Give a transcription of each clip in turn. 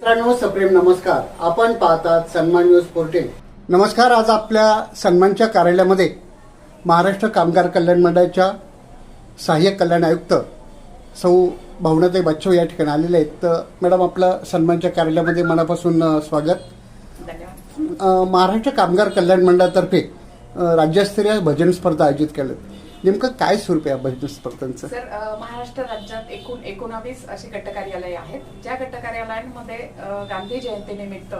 मित्रांनो सप्रेम नमस्कार. आपण पाहतात सन्मान न्यूज फोर्टीन नमस्कार आज आपल्या सन्मानच्या कार्यालयामध्ये महाराष्ट्र कामगार कल्याण मंडळाच्या सहाय्यक कल्याण आयुक्त सौ भावनाताई बच्चव या ठिकाणी आलेले आहेत. तर मॅडम आपलं सन्मानच्या कार्यालयामध्ये मनापासून स्वागत. महाराष्ट्र कामगार कल्याण मंडळातर्फे राज्यस्तरीय भजन स्पर्धा आयोजित केलं नेमकं काय स्वरूप आहे भजन स्पर्धांचं सर अ, महाराष्ट्र राज्यात एकूण एकोणावीस अशी गट कार्यालय आहेत. ज्या गट कार्यालयांमध्ये अ, गांधी जयंतीनिमित्त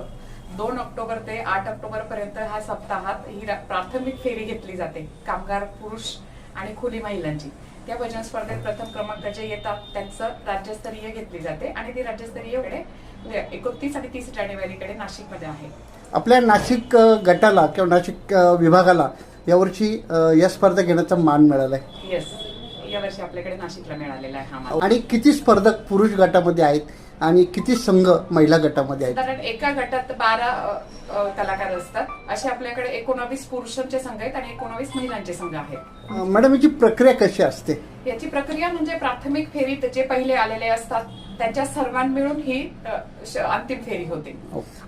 दोन ऑक्टोबर ते आठ ऑक्टोबर पर्यंत ह्या सप्ताहात ही रा- प्राथमिक फेरी घेतली जाते. कामगार पुरुष आणि खुली महिलांची. त्या भजन स्पर्धेत प्रथम क्रमांक जे येतात त्यांचं राज्यस्तरीय घेतली जाते आणि ती राज्यस्तरीयकडे एकोणतीस आणि तीस जानेवारीकडे नाशिकमध्ये आहे. आपल्या नाशिक अ, गटाला किंवा नाशिक अ, विभागाला यावर्षी या स्पर्धा घेण्याचा मान मिळाला आहे येस यावर्षी आपल्याकडे नाशिकला मिळालेला आहे हा मान. आणि किती स्पर्धक पुरुष गटामध्ये आहेत आणि किती संघ महिला गटामध्ये आहेत? साधारण एका गटात बारा अ, अ, कलाकार असतात. असे आपल्याकडे एकोणावीस पुरुषांचे संघ आहेत आणि एकोणावीस महिलांचे संघ आहेत. अ, मॅडम याची प्रक्रिया कशी असते? याची प्रक्रिया म्हणजे प्राथमिक फेरीत जे पहिले आलेले असतात त्यांच्या सर्वां मिळून ही अंतिम फेरी होते.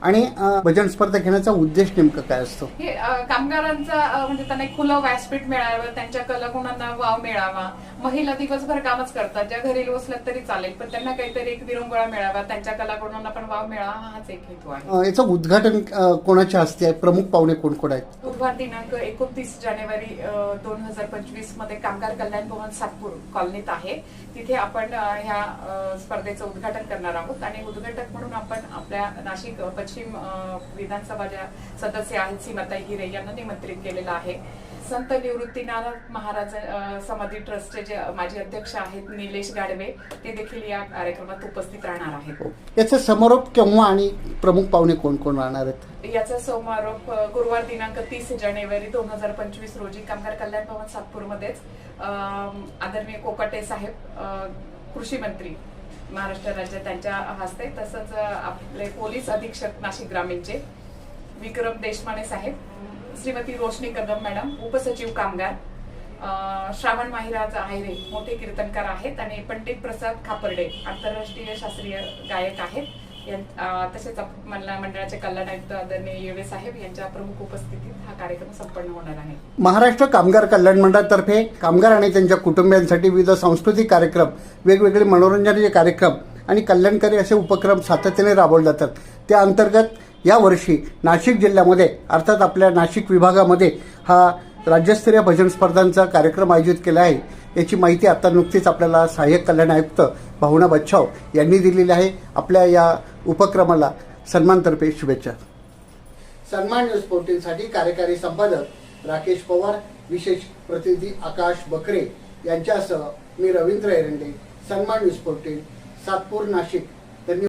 आणि अ, भजन स्पर्धा घेण्याचा उद्देश नेमका काय असतो? हे कामगारांचा म्हणजे त्यांना एक खुलं व्यासपीठ मिळावं त्यांच्या कलागुणांना वाव मिळावा. महिला दिवसभर कामच करतात ज्या घरी बसल्यात तरी चालेल पण त्यांना काहीतरी एक विरंगुळा मिळावा त्यांच्या कलागुणांना पण वाव मिळावा हाच एक हेतू आहे. याचं उद्घाटन कोणाच्या हस्ते आहे? प्रमुख पाहुणे कोण कोण आहेत? बुधवार दिनांक एकोणतीस जानेवारी दोन हजार पंचवीसमध्ये कामगार कल्याण भवन सातपूर कॉलनीत आहे. तिथे आपण ह्या स्पर्धेचं उद्घाटन करणार आहोत. आणि उद्घाटक म्हणून आपण आपल्या नाशिक पश्चिम विधानसभाच्या विधानसभा ज्या सदस्य आहेत सीमाताई हिरे यांना निमंत्रित केलेलं आहे. संत निवृत्तीनाथ महाराज समाधी ट्रस्टचे जे माजी अध्यक्ष आहेत निलेश गाडवे ते देखील या कार्यक्रमात उपस्थित राहणार आहेत. याचा समारोप केव्हा आणि प्रमुख पाहुणे कोण कोण राहणार आहेत? याचा समारोप गुरुवार दिनांक तीस जानेवारी दोन हजार पंचवीस रोजी कामगार कल्याण भवन सातपूरमध्येच आदरणीय कोकाटे साहेब कृषी मंत्री महाराष्ट्र राज्य त्यांच्या हस्ते तसंच आपले पोलीस अधीक्षक नाशिक ग्रामीणचे विक्रम देशमाने साहेब श्रीमती रोशनी कदम मॅडम उपसचिव कामगार श्रावण माहिराज आहेरे मोठे कीर्तनकार आहेत आणि पंडित प्रसाद खापर्डे आंतरराष्ट्रीय शास्त्रीय गायक आहेत. तसेच मंडळाचे कल्याण आयुक्त आदरणीय येवे साहेब यांच्या प्रमुख उपस्थितीत हा कार्यक्रम संपन्न होणार आहे. महाराष्ट्र कामगार कल्याण मंडळातर्फे कामगार आणि त्यांच्या कुटुंबियांसाठी विविध सांस्कृतिक कार्यक्रम वेगवेगळे मनोरंजनाचे कार्यक्रम आणि कल्याणकारी असे उपक्रम सातत्याने राबवले जातात. त्या अंतर्गत यावर्षी नाशिक जिल्ह्यामध्ये अर्थात आपल्या नाशिक विभागामध्ये हा राज्यस्तरीय भजन स्पर्धांचा कार्यक्रम आयोजित केला आहे. याची माहिती आता नुकतीच आपल्याला सहाय्यक कल्याण आयुक्त भावना बच्छाव यांनी दिलेली आहे. आपल्या या उपक्रमाला सन्मानतर्फे शुभेच्छा. सन्मान न्यूज पोर्टलसाठी कार्यकारी संपादक राकेश पवार विशेष प्रतिनिधी आकाश बकरे यांच्यासह मी रवींद्र एरंडे सन्मान न्यूज पोर्टल सातपूर नाशिक.